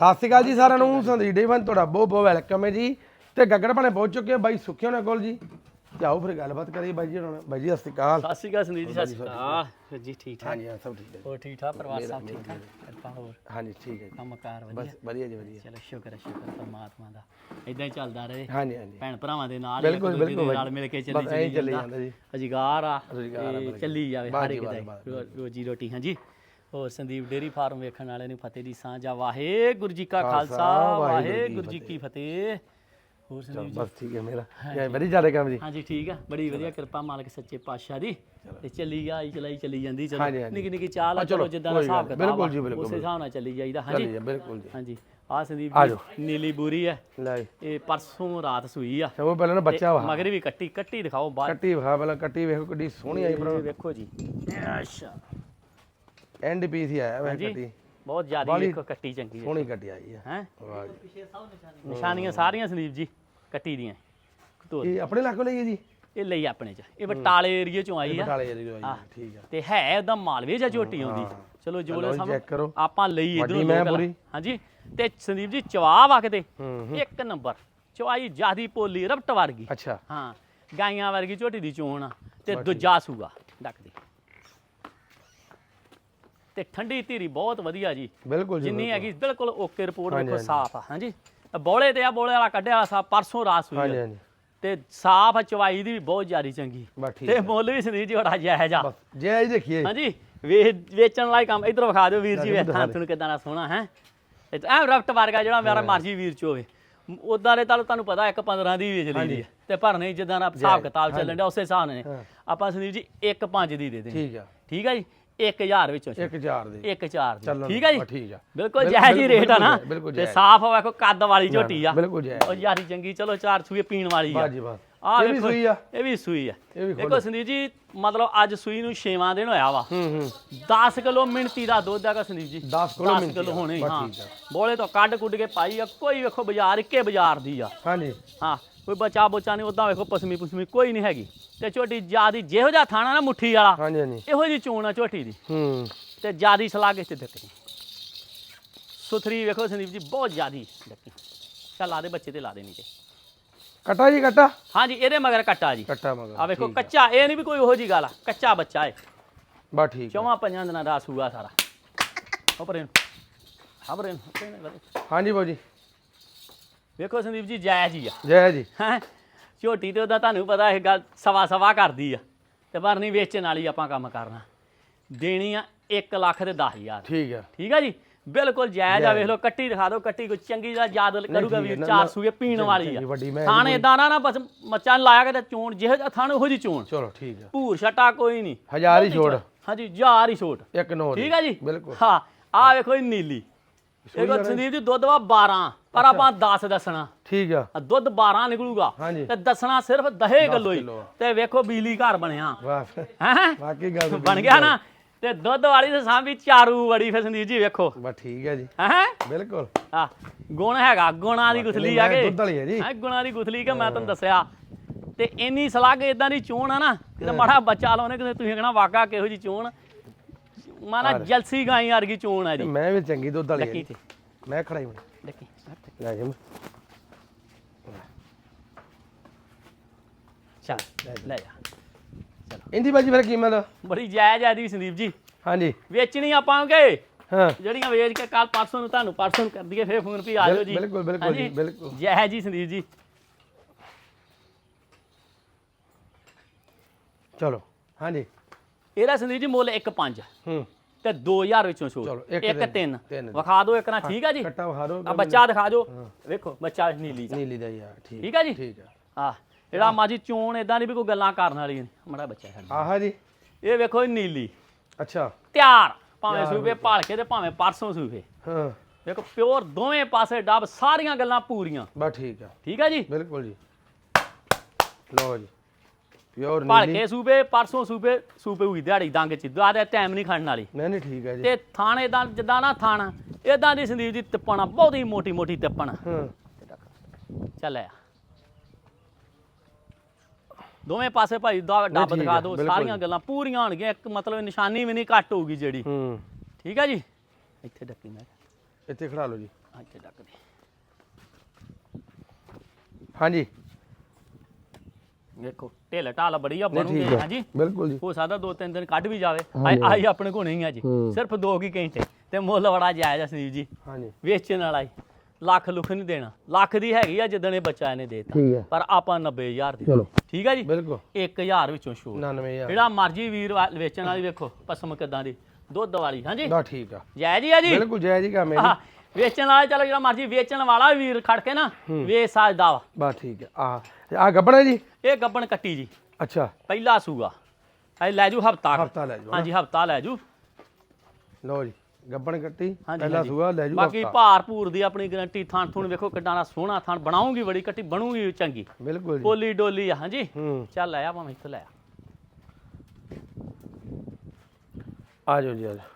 ਸਤਿ ਸ਼੍ਰੀ ਅਕਾਲ ਜੀ ਸਾਰਿਆਂ ਨੂੰ ਸੰਦੀਪ ਡੇਵਨ ਤੁਹਾਡਾ ਬਹੁਤ ਬਹੁਤ ਵੈਲਕਮ ਹੈ ਜੀ। ਤੇ ਗੱਗੜ ਭਾਣੇ ਪਹੁੰਚ ਚੁੱਕੇ ਆ ਬਾਈ ਸੁੱਖੇ ਹੋਣਾ ਕੋਲ ਜੀ। ਤੇ ਆਓ ਫਿਰ ਗੱਲਬਾਤ ਕਰੀਏ ਬਾਈ ਜੀ ਹੁਣ ਬਾਈ ਜੀ ਸਤਿ ਸ਼੍ਰੀ ਅਕਾਲ। ਸਤਿ ਸ਼੍ਰੀ ਅਕਾਲ ਸੰਦੀਪ ਜੀ ਸਤਿ ਸ਼੍ਰੀ ਅਕਾਲ। ਜੀ ਠੀਕ ਠਾਕ ਹਾਂਜੀ ਹਾਂ ਸਭ ਠੀਕ ਹੈ ਹੋਰ ਠੀਕ ਠਾਕ ਪਰਿਵਾਰ ਸਭ ਠੀਕ ਠਾਕ ਕਿਰਪਾ ਹੋਰ। ਹਾਂਜੀ ਠੀਕ ਹੈ ਜੀ। ਕੰਮਕਾਰ ਵਧੀਆ। ਬਸ ਵਧੀਆ ਜੀ ਵਧੀਆ। ਚਲੋ ਸ਼ੁਕਰ ਹੈ ਸ਼ੁਕਰ ਪਰਮਾਤਮਾ ਦਾ। ਇਦਾਂ ਹੀ ਚੱਲਦਾ ਰਹੇ। ਹਾਂਜੀ ਹਾਂਜੀ। ਭੈਣ ਭਰਾਵਾਂ ਦੇ ਨਾਲ ਬਿਲਕੁਲ, ਦੂਜੇ ਬਿਲਕੁਲ ਦੇ। ਨਾਲ ਮਿਲ ਕੇ ਚੱਲੀ ਬਸ ਐਂ ਹੀ ਚੱਲੀ ਜਾਂਦਾ। ਜਾਂਦਾ ਜੀ। ਅਜਿਗਾਰ ਆ ਰੁਜ਼ਗਾਰ ਆ, ਤੇ। ਚੱਲੀ ਜਾਵੇ ਹਰ ਜੀ, ਇੱਕ ਦਾ। ਹੀ। ਰੋ- ਰੋਜੀ ਰੋਟੀ ਹਾਂਜੀ। ਹੋਰ ਸੰਦੀਪ ਡੇਰੀ ਫਾਰਮ ਵੇਖਣ ਵਾਲੇ ਨੂੰ ਫਤਿਹ ਦੀ ਸਾਂਝਾ ਵਾਹਿਗੁਰੂ ਜੀ ਕਾ ਖਾਲਸਾ ਵਾਹਿਗੁਰੂ ਜੀ ਕੀ ਫਤਿਹ। ਹੋਰ ਸੰਦੀਪ ਬਸ ਠੀਕ ਹੈ ਮੇਰਾ। ਇਹ ਬੜੀ ਜ਼ਿਆਦਾ ਕੰਮ ਜੀ। ਹਾਂਜੀ ਠੀਕ ਆ। ਬੜੀ ਵਧੀਆ ਕਿਰਪਾ ਮਾਲਕ ਸੱਚੇ ਪਾਤਸ਼ਾਹ ਦੀ। ਤੇ ਚੱਲੀ ਆਈ ਚਲਾਈ ਚੱਲੀ ਜਾਂਦੀ ਚਲੋ। ਨਿੱਕੀ ਨਿੱਕੀ ਚਾਲ ਆ ਚਲੋ, ਜਿੱਦਾਂ ਦਾ ਹਿਸਾਬ ਕਿਤਾਬ ਬਿਲਕੁਲ ਆ, ਜੀ, ਬਿਲਕੁਲ, ਉਸੇ ਹਿਸਾਬ ਨਾਲ ਚੱਲੀ ਜਾਈਦਾ। ਹਾਂਜੀ। ਜਾ ਬਿਲਕੁਲ ਜੀ। ਹਾਂਜੀ। ਆ ਸੰਦੀਪ ਜੀ ਨੀਲੀ ਬੂਰੀ ਹੈ ਲੈ ਜੀ। ਇਹ ਪਰਸੋਂ ਰਾਤ ਸੂਈ ਆ। ਸਭ ਪਹਿਲਾਂ ਨਾ ਬੱਚਾ ਵਾ ਮਗਰ ਵੀ ਕੱਟੀ ਕੱਟੀ ਦਿਖਾਓ ਬਾਹਰ ਕੱਟੀ ਵਿਖਾ ਪਹਿਲਾਂ ਕੱਟੀ ਵੇਖੋ ਕਿੱਡੀ ਸੋਹਣੀ ਆਈ ਇਹ ਵੇਖੋ ਜੀ। ਅੱਛਾ ਐਂਡ ਪੀਸ ਹੀ ਆਇਆ ਹਾਂਜੀ। ਕੱਟੀ। ਬਹੁਤ ਜ਼ਿਆਦਾ ਵੇਖੋ ਕੱਟੀ ਚੰਗੀ ਹੈ। ਸੋਹਣੀ ਕੱਟੀ ਆਈ ਹੈ ਹੈ? ਵਾਹ ਜੀ। ਨਿਸ਼ਾਨੀਆਂ ਸਾਰੀਆਂ ਸੰਦੀਪ ਜੀ ਕੱਟੀ ਦੀਆਂ। ਧੋ ਇਹ ਆਪਣੇ ਇਲਾਕੇ ਲਈ ਹੈ ਜੀ? ਇਹ ਲਈ ਆਪਣੇ ਚ। ਇਹ ਬਟਾਲੇ ਏਰੀਏ ਚੋਂ ਆਈ ਆ। ਬਟਾਲੇ ਜਿਹੜੀ ਆਈ ਹੈ, ਠੀਕ ਆ। ਤੇ ਹੈ ਉਹਦਾ ਮਾਲਵੇ ਜਾਂ ਝੋਟੀ ਆਉਂਦੀ? ਚਲੋ ਜੋ ਲੈ ਚੈੱਕ ਕਰੋ। ਆਪਾਂ ਲਈ ਵੱਡੀ ਇਧਰੋਂ ਮੈਂ ਪੂਰੀ। ਹਾਂਜੀ। ਤੇ ਸੰਦੀਪ ਜੀ ਚਵਾਬ ਆ ਕਿਤੇ? ਹੂੰ ਇੱਕ ਨੰਬਰ। ਚਵਾਈ ਜਿਆਦੀ ਪੋਲੀ ਰਬਟ ਵਰਗੀ। ਅੱਛਾ। ਹਾਂ। ਗਾਈਆਂ ਵਰਗੀ ਝੋਟੀ ਦੀ ਚੋਣ ਆ। ਤੇ ਦੂਜਾ ਸੂਗਾ ਡੱਕਦੀ ਤੇ ਠੰਡੀ ਧੀਰੀ ਬਹੁਤ ਵਧੀਆ ਜੀ। ਬਿਲਕੁਲ ਜੀ ਜਿੰਨੀ ਹੈਗੀ ਬਿਲਕੁਲ ਓਕੇ ਰਿਪੋਰਟ ਵੇਖੋ। ਸਾਫ਼ ਆ। ਹਾਂਜੀ। ਬੋਲੇ ਤੇ ਆ ਬੋਲੇ ਵਾਲਾ ਕੱਢਿਆ ਵਾਲਾ ਸਾਫ਼ ਪਰਸੋਂ ਰਾਤ ਸੂਈ ਹਾਂਜੀ ਆ। ਹਾਂਜੀ ਤੇ ਸਾਫ਼ ਆ ਚਵਾਈ ਦੀ ਵੀ ਬਹੁਤ ਜ਼ਿਆਦੀ ਚੰਗੀ। ਤੇ ਆ। ਮੁੱਲ ਵੀ ਸੰਦੀਪ ਜੀ ਬੜਾ ਜਾਇਜ਼ ਆ। ਬਸ ਜੇ ਆਈ ਦੇਖੀਏ। ਹਾਂਜੀ। ਵੇਚਣ ਵਾਲਾ ਕੰਮ। ਇਧਰ ਵਿਖਾ ਦਿਓ ਵੀਰ ਜੀ ਵੇਖਾਂ ਤੁਹਾਨੂੰ ਕਿਦਾਂ ਦਾ ਸੋਹਣਾ ਹੈ। ਇਹ ਐ ਰਫਟ ਵਰਗਾ ਜਿਹੜਾ ਮੇਰਾ ਮਰਜ਼ੀ ਵੀਰ ਚ ਹੋਵੇ। ਉਦਾਂ ਦੇ ਤੁਹਾਨੂੰ ਤੁਹਾਨੂੰ ਪਤਾ ਇੱਕ 15 ਦੀ ਵੇਚ ਲਈ ਤੇ ਪਰ ਨਹੀਂ ਜਿੱਦਾਂ ਦਾ ਹਿਸਾਬ ਕਿਤਾਬ ਚੱਲਣ ਡਿਆ ਉਸੇ ਹਿਸਾਬ ਹਾਂ। ਆਪਾਂ ਸੰਦੀਪ ਜੀ ਇੱਕ 5 ਦੀ ਦੇ ਦੇ ਠੀਕ ਆ। ਠੀਕ ਹੈ ਜੀ? 1000 ਵਿੱਚੋਂ ਇੱਕ ਹਜ਼ਾਰ ਦੇ। ਇੱਕ 4 ਦੀ। ਠੀਕ ਹੈ ਜੀ? ਠੀਕ ਆ। ਬਿਲਕੁਲ ਜਾਇਜ਼ ਹੀ ਰੇਟ ਆ ਨਾ। ਤੇ। ਸਾਫ਼ ਵੇਖੋ ਕੱਦ ਵਾਲੀ ਝੋਟੀ ਆ। ਬਿਲਕੁਲ ਜਾਇਜ਼। ਉਹ ਯਾਰੀ ਚੰਗੀ ਚਲੋ ਚਾਰ ਸੂਏ ਪੀਣ ਵਾਲੀ ਆ। ਬਾਜੀ ਬਸ ਆ ਇਹ ਵੀ ਸੂਈ ਆ। ਇਹ ਵੀ ਸੂਈ ਆ। ਦੇਖੋ ਸੰਦੀਪ ਜੀ ਮਤਲਬ ਅੱਜ ਸੂਈ ਨੂੰ 6ਵਾਂ ਦਿਨ ਹੋਇਆ ਵਾ। ਹੂੰ ਹੂੰ। 10 ਕਿਲੋ ਮਿੰਤੀ ਦਾ ਦੁੱਧ ਹੈਗਾ ਸੰਦੀਪ ਜੀ। 10 ਕਿਲੋ 10 ਕਿਲੋ ਆ, ਹੋਣੇ ਹੀ। ਬੋਲੇ ਤੋਂ ਕੱਢ ਕੁੱਢ ਕੇ ਪਾਈ ਆ। ਕੋਈ ਵੇਖੋ ਬਾਜ਼ਾਰ ਇੱਕੇ ਬਾਜ਼ਾਰ ਦੀ ਆ। ਹਾਂਜੀ। ਹਾਂ ਕੋਈ ਬਚਾ ਬੋਚਾ ਨਹੀਂ ਉਦਾਂ ਵੇਖੋ ਪਸਮੀ ਪੁਸਮੀ ਕੋਈ ਨਹੀਂ ਹੈਗੀ। ਤੇ ਝੋਟੀ ਜਿਆਦੀ ਜਿਹੋ ਜਿਹਾ ਥਾਣਾ ਨਾ ਮੁੱਠੀ ਵਾਲਾ ਹਾਂਜੀ ਹਾਂਜੀ। ਇਹੋ ਜੀ ਚੋਣ ਆ ਝੋਟੀ ਦੀ। ਹੂੰ। ਤੇ ਜਿਆਦੀ ਸਲਾਹ ਕਿਸ ਤੇ ਦਿੱਤੀ? ਸੁਥਰੀ ਵੇਖੋ ਸੰਦੀਪ ਜੀ ਬਹੁਤ ਜਿਆਦੀ ਦਿੱਤੀ ਚੱਲ ਲਾ ਦੇ ਬੱਚੇ ਤੇ ਲਾ ਦੇ ਨੀਚੇ ਕਟਾ ਜੀ ਕਟਾ? ਹਾਂਜੀ ਇਹਦੇ ਮਗਰ ਕੱਟਾ ਜੀ। ਕੱਟਾ ਮਗਰ ਆ ਵੇਖੋ। ਕੱਚਾ ਇਹ ਨਹੀਂ ਵੀ ਕੋਈ ਉਹੋ ਜੀ ਗੱਲ ਆ। ਕੱਚਾ ਬੱਚਾ ਏ। ਬਸ ਠੀਕ। ਚੌਵਾਂ ਪੰਜਾਂ ਦਿਨਾਂ ਦਾ ਸੂਆ ਸਾਰਾ। ਉਪਰੇ ਹਬਰੇ ਹਾਂਜੀ ਬਾਜੀ ਵੇਖੋ ਸੰਦੀਪ ਜੀ ਜਾਇਜ਼ ਹੀ ਆ। ਜੈ ਜੀ। ਹੈਂ? ਝੋਟੀ ਤੇ ਉਹਦਾ ਤੁਹਾਨੂੰ ਪਤਾ ਇਹ ਗੱਲ ਸਵਾ ਸਵਾ ਕਰਦੀ ਆ। ਤੇ ਪਰ ਨਹੀਂ ਵੇਚਣ ਵਾਲੀ ਆਪਾਂ ਕੰਮ ਕਰਨਾ। ਦੇਣੀ ਆ 1 ਲੱਖ ਤੇ 10000 ਠੀਕ ਆ। ਠੀਕ ਆ ਜੀ? ਬਿਲਕੁਲ ਜਾਇਜ਼ ਆ ਵੇਖ ਲਓ ਕੱਟੀ ਦਿਖਾ ਦਿਓ ਕੱਟੀ ਕੋਈ ਚੰਗੀ ਦਾ ਯਾਦ ਕਰੂਗਾ ਹੈ, ਵੀ ਚਾਰ ਸੂਏ ਪੀਣ ਵਾਲੀ ਆ। ਥਾਣ ਇਦਾਂ ਨਾ ਨਾ ਬਸ ਮੱਚਾਂ ਲਾਇਆ ਕਿਤੇ ਚੋਣ ਜਿਹੋ ਜਿਹਾ ਥਾਣ ਉਹੋ ਜੀ ਚੋਣ। ਚਲੋ ਠੀਕ ਆ। ਭੂਰ ਛਟਾ ਕੋਈ ਨਹੀਂ। ਹਜ਼ਾਰ ਹੀ ਛੋੜ ਹਾਂਜੀ ਹਜ਼ਾਰ ਹੀ ਛੋਟ। ਇੱਕ ਨੋ ਠੀਕ ਆ ਜੀ? ਬਿਲਕੁਲ। ਹਾਂ ਆ ਵੇਖੋ ਇਹ ਨੀਲੀ। ਇਹੋ ਸੰਦੀਪ ਜੀ ਦੁੱਧ ਵਾ 12 ਪਰ ਆਪਾਂ 10 ਦੱਸਣਾ। ਠੀਕ ਆ। ਦੁੱਧ 12 ਨਿਕਲੂਗਾ। ਤੇ ਦੱਸਣਾ ਸਿਰਫ ਦਹੇ ਗੱਲੋਂ ਹੀ। ਕਿੱਲੋ ਆ। ਤੇ ਵੇਖੋ ਬਿਜਲੀ ਘਰ ਬਣਿਆ। ਵਾਹ। ਹੈ? ਵਾਕਈ ਗੱਲ ਬਣ ਗਿਆ ਨਾ। ਤੇ ਦੁੱਧ ਵਾਲੀ ਤੇ ਸਾਂ ਵੀ ਚਾਰੂ ਬੜੀ ਫਿਰ ਸੰਦੀਪ ਜੀ ਵੇਖੋ। ਬਸ ਠੀਕ ਆ ਜੀ। ਹੈ? ਬਿਲਕੁਲ। ਆ ਗੁਣ ਹੈਗਾ ਗੁਣਾਂ ਦੀ ਗੁਥਲੀ ਆ ਕੇ। ਦੁੱਧ ਵਾਲੀ ਆ ਜੀ। ਹੈ ਗੁਣਾਂ ਦੀ ਗੁਥਲੀ ਕਿ ਮੈਂ ਤੁਹਾਨੂੰ ਦੱਸਿਆ। ਤੇ ਇੰਨੀ ਸਲਾਹ ਇਦਾਂ ਦੀ ਚੋਣ ਆ ਨਾ ਕਿਤੇ ਮਾੜਾ ਬੱਚਾ ਲਾਉਣੇ ਕਿਤੇ ਤੁਸੀਂ ਕਹਣਾ ਵਾਕਾ ਕਿਹੋ ਜੀ ਚੋਣ। ਮਾਨਾ ਜਲਸੀ ਗਾਈ ਵਰਗੀ ਚੋਣ ਆ ਜੀ। ਮੈਂ ਵੀ ਚੰਗੀ ਦੁੱਧ ਵਾਲੀ ਲੱਕੀ। ਤੇ ਮੈਂ ਖੜਾਈ ਹੁਣ। ਲੱਕੀ ਲੈ ਜੀ। ਚੱਲ ਲੈ ਜਾ। ਇੰਦੀ ਬਾਜੀ ਫਿਰ ਕੀਮਤ ਬੜੀ ਜਾਇਜ਼ ਆ ਦੀ ਸੰਦੀਪ ਜੀ। ਹਾਂਜੀ। ਵੇਚਣੀ ਆਪਾਂਗੇ ਹਾਂ। ਜਿਹੜੀਆਂ ਵੇਚ ਕੇ ਕੱਲ ਪਰਸੋਂ ਨੂੰ ਤੁਹਾਨੂੰ ਪਰਸੋਂ ਨੂੰ ਕਰ ਦਈਏ ਫੇਰ ਫੋਨ ਵੀ ਆ ਜਾਓ ਜੀ। ਬਿਲਕੁਲ, ਬਿਲਕੁਲ? ਜੀ, ਬਿਲਕੁਲ। ਜੈ ਜੀ ਸੰਦੀਪ ਜੀ। ਚਲੋ ਹਾਂਜੀ। ਇਹਦਾ ਸੰਦੀਪ ਜੀ ਮੁੱਲ 1.5 ਹੂੰ। ਤੇ 2000 ਵਿੱਚੋਂ ਚਲੋ, ਇੱਕ ਇੱਕ ਦੇ- 3 ਤਿੰਨ। ਵਿਖਾ ਦਿਓ ਇੱਕ ਨਾ ਠੀਕ ਆ ਜੀ? ਕੱਟਾ ਵਿਖਾ ਦਿਓ। ਆ ਬੱਚਾ ਦਿਖਾ ਦਿਓ। ਵੇਖੋ ਬੱਚਾ ਨੀਲੀ ਦਾ। ਨੀਲੀ ਦਾ ਯਾਰ ਠੀਕ ਠੀਕ ਆ ਜੀ? ਠੀਕ ਆ। ਆ ਜਿਹੜਾ ਮਾਜੀ ਚੋਣ ਇਦਾਂ ਦੀ ਵੀ ਕੋਈ ਗੱਲਾਂ ਕਰਨ ਵਾਲੀ ਨਹੀਂ। ਮੜਾ ਬੱਚਾ ਸਾਡਾ। ਆਹਾ ਜੀ। ਇਹ ਵੇਖੋ ਇਹ ਨੀਲੀ। ਅੱਛਾ। ਤਿਆਰ। ਭਾਵੇਂ ਸੂਬੇ ਭਾਲ ਕੇ ਤੇ ਭਾਵੇਂ ਪਰਸੋਂ ਸੂਬੇ ਹਾਂ। ਵੇਖੋ ਪਿਓਰ ਦੋਵੇਂ ਪਾਸੇ ਡੱਬ ਸਾਰੀਆਂ ਗੱਲਾਂ ਪੂਰੀਆਂ। ਬਸ ਠੀਕ ਆ। ਠੀਕ ਆ ਜੀ? ਬਿਲਕੁਲ ਜੀ। ਲਓ ਜੀ। ਪਿਓਰ ਨੀਲੀ। ਕੇ ਸੂਬੇ ਪਰਸੋਂ ਸੂਬੇ ਸੂਬੇ ਹੋਈ ਦਿਹਾੜੀ ਦੰਗ ਚ। ਦੁਆ ਟਾਈਮ ਨਹੀਂ ਖੜਨ ਵਾਲੀ। ਨਹੀਂ ਨਹੀਂ ਠੀਕ ਆ ਜੀ। ਤੇ ਥਾਣੇ ਦਾ ਜਿੱਦਾਂ ਨਾ ਥਾਣਾ ਇਦਾਂ ਦੀ ਸੰਦੀਪ ਜੀ ਤਿੱਪਣਾ ਬਹੁਤ ਹੀ ਮੋਟੀ ਮੋਟੀ ਤਿੱਪਣ ਹਾਂ। ਚੱਲ ਆ। ਦੋਵੇਂ ਪਾਸੇ ਭਾਈ ਦਾ ਡੱਬ ਦਿਖਾ ਦਿਓ ਸਾਰੀਆਂ ਗੱਲਾਂ ਪੂਰੀਆਂ ਹੋਣਗੀਆਂ ਇੱਕ ਮਤਲਬ ਨਿਸ਼ਾਨੀ ਵੀ ਨਹੀਂ ਘੱਟ ਹੋਊਗੀ ਜਿਹੜੀ। ਹੂੰ। ਠੀਕ ਆ ਜੀ? ਇੱਥੇ ਡੱਕੀ ਮੈਂ। ਇੱਥੇ ਖੜਾ ਲਓ ਜੀ। ਇੱਥੇ ਡੱਕ ਦੇ। ਹਾਂਜੀ। ਵੇਖੋ ਢਿੱਲ ਢਾਲ ਬੜੀ ਆ ਬਣੂਗੇ ਹੈ ਹਾਂਜੀ? ਬਿਲਕੁਲ ਜੀ। ਹੋ ਸਕਦਾ ਦੋ ਤਿੰਨ ਦਿਨ ਕੱਢ ਵੀ ਜਾਵੇ। ਆਈ ਆਪਣੇ ਕੋਲ ਨਹੀਂ ਆ ਜੀ। ਹੂੰ। ਸਿਰਫ ਦੋ ਕੀ ਘੰਟੇ ਤੇ। ਮੁੱਲ ਬੜਾ ਜਾਇਜ਼ ਆ ਸੰਦੀਪ ਜੀ। ਹਾਂਜੀ। ਵੇਚਣ ਵਾਲਾ ਹੀ। ਲੱਖ ਲੁੱਖ ਨਹੀਂ ਦੇਣਾ। ਲੱਖ ਦੀ ਹੈਗੀ ਆ ਜਿੱਦਣ ਇਹ ਬੱਚਾ ਇਹਨੇ ਦੇਤਾ। ਠੀਕ ਹੈ ਪਰ ਆਪਾਂ 90000 ਦੀ ਚਲੋ। ਠੀਕ ਆ ਜੀ? ਬਿਲਕੁਲ। 1000 ਵਿੱਚੋਂ ਛੋੜ 99000 ਜਿਹੜਾ ਮਰਜ਼ੀ ਵੀਰ ਵਾ- ਵੇਚਣ ਵਾਲੀ ਵੇਖੋ ਪਸਮ ਕਿਦਾਂ ਦੀ। ਦੁੱਧ ਵਾਲੀ ਹਾਂਜੀ? ਦਾ ਠੀਕ ਆ। ਜੈ ਜੀ ਆ ਜੀ। ਬਿਲਕੁਲ ਜੈ ਜੀ ਆਹ, ਜੀ ਵੇਚਣ ਵਾਲਾ ਚਲੋ ਜਿਹੜਾ ਮਰਜ਼ੀ ਵੇਚਣ ਵਾਲਾ ਵੀਰ ਖੜ ਕੇ ਨਾ ਵੇਚ ਸਕਦਾ ਵਾ। ਬਾ ਠੀਕ ਹੈ ਆ ਆ ਗੱਬਣਾ ਜੀ? ਇਹ ਗੱਬਣ ਕੱਟੀ ਜੀ। ਅੱਛਾ। ਪਹਿਲਾ ਸੂਆ। ਇਹ ਲੈ ਜੂ ਹਫਤਾ ਹਫਤਾ ਲੈ ਜਾਓ ਹਾਂਜੀ ਹਫਤਾ ਲੈ ਜੂ। ਲਓ ਜੀ। ਗੱਬਣ ਕੱਟੀ ਹਾਂਜੀ, ਪਹਿਲਾ ਹਾਂਜੀ। ਸੂਆ ਲੈ ਜੂ ਬਾਕੀ ਭਾਰ ਭੂਰ ਦੀ ਆਪਣੀ ਗਰੰਟੀ ਥਾਣ ਥੂਣ ਵੇਖੋ ਕਿੱਡਾ ਦਾ ਸੋਹਣਾ ਥਾਣ ਬਣਾਉਂਗੀ ਬੜੀ ਕੱਟੀ ਬਣੂਗੀ ਚੰਗੀ। ਬਿਲਕੁਲ ਜੀ। ਪੋਲੀ ਡੋਲੀ ਆ ਹਾਂਜੀ। ਹੂੰ। ਚੱਲ ਆਇਆ ਭਾਵੇਂ ਇੱਥੇ ਲੈ ਆ। ਆ ਜਾਓ ਜੀ ਆ ਜਾਓ।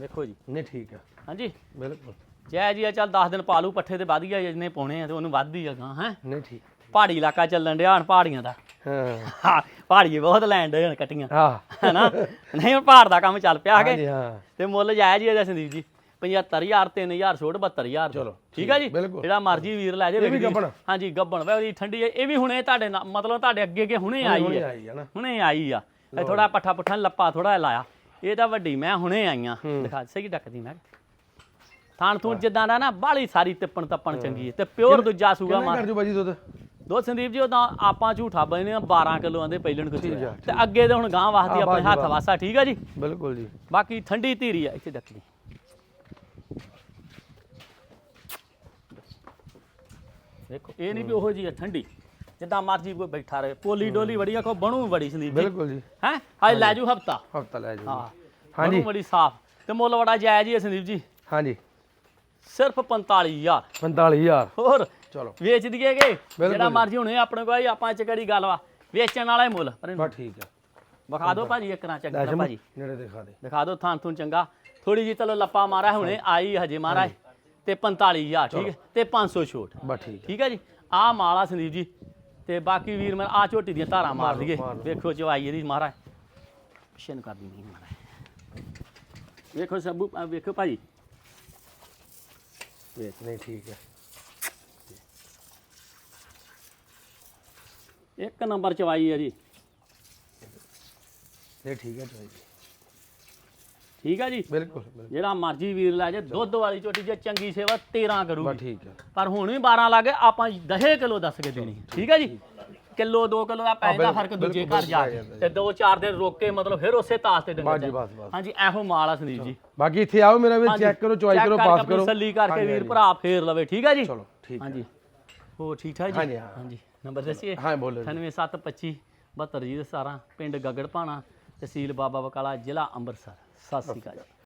ਵੇਖੋ ਜੀ। ਨਹੀਂ ਠੀਕ ਹੈ ਹਾਂਜੀ। ਬਿਲਕੁਲ। ਜੈ ਜੀ ਆ ਚੱਲ 10 ਦਿਨ ਪਾਲੂ ਪੱਠੇ ਤੇ ਵਧੀਆ ਜਿੰਨੇ ਪਾਉਣੇ ਆ ਤੇ ਉਹਨੂੰ ਵੱਧ ਹੀ ਹੈਗਾ ਹੈ। ਨਹੀਂ ਠੀਕ। ਪਹਾੜੀ ਇਲਾਕਾ ਚੱਲਣ ਡਿਆ ਹਣ ਪਹਾੜੀਆਂ ਦਾ। ਹਾਂ। ਹਾਂ ਪਹਾੜੀਏ ਬਹੁਤ ਲੈਣ ਡੇ ਹਣ ਕੱਟੀਆਂ। ਹਾਂ। ਹੈਨਾ? ਨਹੀਂ ਹੁਣ ਪਹਾੜ ਦਾ ਕੰਮ ਚੱਲ ਪਿਆ ਹਾਂਜੀ ਕੇ ਹਾਂ। ਤੇ ਮੁੱਲ ਜਾਇਜ਼ ਹੀ ਇਹਦਾ ਸੰਦੀਪ ਜੀ 75000 3000 ਛੋੜ 72000 ਚਲੋ, ਠੀਕ ਆ ਜੀ? ਬਿਲਕੁਲ। ਜਿਹੜਾ ਮਰਜ਼ੀ ਵੀਰ ਲੈ ਜੇ ਇਹ ਵੀ ਵਿਕਦੀ। ਗੱਭਣ? ਹਾਂਜੀ ਗੱਬਣ। ਵੇ ਉਹਦੀ ਠੰਡੀ ਇਹ ਵੀ ਹੁਣੇ ਤੁਹਾਡੇ ਨਾਲ ਮਤਲਬ ਤੁਹਾਡੇ ਅੱਗੇ ਅੱਗੇ ਹੁਣੇ ਆਈ ਹੁਣੇ ਹੈ ਹੁਣੇ ਆਈ ਆ। ਇਹ ਥੋੜਾ ਪੱਠਾ ਪੁੱਠਾ ਲੱਪਾ ਥੋੜਾ ਲਾਇਆ। ਇਹ ਤਾਂ ਵੱਡੀ ਮੈਂ ਹੁਣੇ ਆਈਆਂ ਦਿਖਾ ਸਹੀ ਡੱਕਦੀ ਮੈਂ। ਥਾਣ ਥੂਣ ਜਿੱਦਾਂ ਦਾ ਨਾ ਬਾਲੀ ਸਾਰੀ ਤਿੱਪਣ ਤੱਪਣ ਚੰਗੀ ਹੈ। ਤੇ ਪਿਓਰ ਦੂਜਾ ਸੂਗਾ ਕਿੰਨਾ ਮਾਰ। ਕਰ ਜੂ ਬਾਜੀ ਦੁੱਧ? ਦੋ ਸੰਦੀਪ ਜੀ ਉਦਾਂ ਆਪਾਂ ਝੂਠਾ ਬਣੇ ਆ 12 ਕਿਲੋ ਆਂਦੇ ਪਹਿਲਣ ਕੁ ਠੀਕ ਆ, ਤੇ ਅੱਗੇ ਤੇ ਹੁਣ ਗਾਂ ਵਾਸਦੀ ਹਾਂ, ਆਪਣੇ ਹੱਥ। ਵਾਸਾ ਠੀਕ ਆ ਜੀ? ਬਿਲਕੁਲ ਜੀ। ਬਾਕੀ ਠੰਡੀ ਧੀਰੀ ਆ ਇੱਥੇ ਡੱਕਦੀ ਦੇਖੋ ਇਹ ਨਹੀਂ ਵੀ ਉਹੋ ਜੀ ਆ ਠੰਡੀ। ਜਿੱਦਾਂ ਮਰਜ਼ੀ ਕੋਈ ਬੈਠਾ ਰਹੇ। ਪੋਲੀ ਡੋਲੀ ਬੜੀ ਆ ਕੋ ਬਣੂ ਬੜੀ ਸੰਦੀਪ ਜੀ। ਬਿਲਕੁਲ ਜੀ। ਹੈ? ਹਾਏ ਲੈ ਜੂ ਹਫਤਾ। ਹਫਤਾ ਲੈ ਜੂ। ਹਾਂ। ਹਾਂਜੀ। ਬੜੀ ਸਾਫ਼। ਤੇ ਮੁੱਲ ਬੜਾ ਜਾਇਜ਼ ਹੀ ਆ ਸੰਦੀਪ ਜੀ। ਹਾਂਜੀ। ਸਿਰਫ 45000 45000 ਹੋਰ ਚਲੋ। ਵੇਚ ਦਈਏਗੇ ਜਿਹੜਾ। ਮਰਜ਼ੀ ਹੁਣੇ ਆਪਣੇ ਕੋਲ ਆਪਾਂ ਚ ਕਿਹੜੀ ਗੱਲ ਵਾ? ਵੇਚਣ ਵਾਲਾ ਹੀ ਮੁੱਲ ਪਰ ਬਾ ਠੀਕ ਹੈ ਵਿਖਾ ਦਿਓ ਭਾਜੀ ਇੱਕ ਨਾ ਚੰਗਾ ਭਾਜੀ। ਨੇੜੇ ਦਿਖਾ ਦੇ। ਦਿਖਾ ਦਿਓ ਥਾਂ ਥੂੰ ਚੰਗਾ। ਥੋੜੀ ਜੀ ਚਲੋ ਲੱਪਾ ਮਾਰਾ ਹੁਣੇ ਆਈ ਹਜੇ ਮਾਰਾ ਤੇ 45000 ਠੀਕ ਹੈ ਤੇ 500 ਛੋਟ। ਬਾ ਠੀਕ ਠੀਕ ਹੈ ਜੀ? ਆ ਮਾਲਾ ਸੰਦੀਪ ਜੀ। ਤੇ ਬਾਕੀ ਵੀਰ ਮੈਂ ਆ ਝੋਟੀ ਦੀਆਂ ਧਾਰਾਂ ਮਾਰ ਲਈਏ। ਵੇਖੋ ਚਵਾਈ ਇਹਦੀ ਮਾਰਾ ਪਿਛੇ ਨੂੰ ਕਰ ਦੀ ਨਹੀਂ ਮਾਰਾ ਵੇਖੋ ਸਭੂ ਵੇਖੋ ਭਾਜੀ। ਵੇਖ ਨਹੀਂ ਠੀਕ ਹੈ ਇੱਕ ਨੰਬਰ ਚਵਾਈ ਹੈ ਜੀ। ਇਹ ਠੀਕ ਹੈ ਜੀ ਠੀਕ ਹੈ ਜੀ? ਬਿਲਕੁਲ ਬਿਲਕੁਲ। ਜਿਹੜਾ ਮਰਜ਼ੀ ਵੀਰ ਲੈ ਜੇ ਦੁੱਧ ਵਾਲੀ ਝੋਟੀ ਜੇ ਚੰਗੀ ਸੇਵਾ 13 ਬਾ ਕਰੂਗੀ ਠੀਕ ਹੈ ਪਰ ਹੁਣ ਵੀ 12 ਲੱਗੇ ਆਪਾਂ 10 ਕਿਲੋ ਦੱਸ ਕੇ ਦੇਣੀ। ਠੀਕ ਹੈ ਜੀ? ਕਿਲੋ 2 ਕਿਲੋ ਦਾ ਪੈਸੇ ਦਾ ਬਿਲਕੁਲ, ਫ਼ਰਕ ਦੂਜੇ ਬਿਲਕੁਲ ਘਰ ਜਾ ਕੇ। ਬਿਲਕੁਲ ਤੇ 2-4 ਦਿਨ ਰੋਕ ਕੇ ਮਤਲਬ ਫਿਰ ਉਸੇ ਤਾਸ ਤੇ ਡੰਗਰ ਬਸ ਜੀ, ਚੱਲ। ਬਸ, ਬਸ। ਹਾਂਜੀ ਇਹੋ ਮਾਲ ਆ ਸੰਦੀਪ ਜੀ। ਬਾਕੀ ਇੱਥੇ ਆਓ ਮੇਰਾ ਵੀ ਹਾਂਜੀ, ਚੈੱਕ ਕਰੋ ਚੁਆਈ check ਕਰੋ ਕਰਕੇ ਪਾਸ ਆਪਣੀ ਕਰੋ। ਤਸੱਲੀ ਕਰਕੇ ਹਾਂਜੀ, ਵੀਰ ਹਾਂਜੀ। ਭਰਾ ਫੇਰ ਲਵੇ। ਠੀਕ ਹੈ ਜੀ? ਚਲੋ ਠੀਕ ਹੈ ਹਾਂਜੀ। ਹੋ ਠੀਕ ਠਾਕ ਜੀ? ਹਾਂਜੀ, ਹਾਂ। ਹਾਂਜੀ ਨੰਬਰ ਦੱਸੀਏ? ਹਾਂ ਬੋਲੋ ਜੀ। 98725 72 ਜੀ 17 ਪਿੰਡ ਗਗੜ ਭਾਣਾ ਤਹਿਸੀਲ ਬਾਬਾ ਬਕਾਲਾ ਜ਼ਿਲ੍ਹਾ ਅੰਮ੍ਰਿਤਸਰ। ਸਤਿ ਸ੍ਰੀ ਅਕਾਲ ਜੀ।